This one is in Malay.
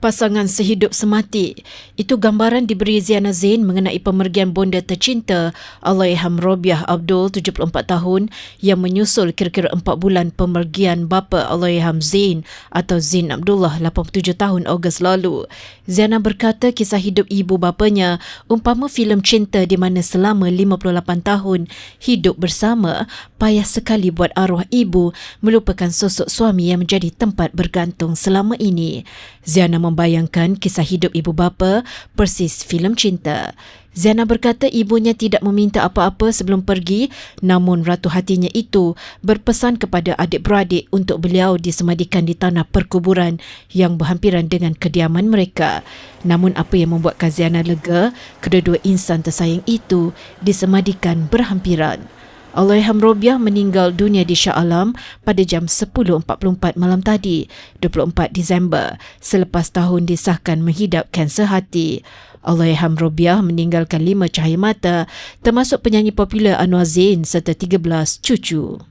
pasangan sehidup semati. Itu gambaran diberi Ziana Zain mengenai pemergian bonda tercinta Allahyarham Robiah Abdul 74 tahun yang menyusul kira-kira 4 bulan pemergian bapa Allahyarham Zain atau Zain Abdullah 87 tahun Ogos lalu. Ziana berkata kisah hidup ibu bapanya umpama filem cinta di mana selama 58 tahun hidup bersama payah sekali buat arwah ibu melupakan sosok suami yang menjadi tempat bergantung selama ini. Ziana membayangkan kisah hidup ibu bapa persis filem cinta. Ziana berkata ibunya tidak meminta apa-apa sebelum pergi namun ratu hatinya itu berpesan kepada adik-beradik untuk beliau disemadikan di tanah perkuburan yang berhampiran dengan kediaman mereka. Namun apa yang membuatkan Ziana lega, kedua-dua insan tersayang itu disemadikan berhampiran. Allahyarham Robiah meninggal dunia di Shah Alam pada jam 10.44 malam tadi, 24 Disember, selepas tahun disahkan menghidap kanser hati. Allahyarham Robiah meninggalkan lima cahaya mata termasuk penyanyi popular Anwar Zain serta 13 cucu.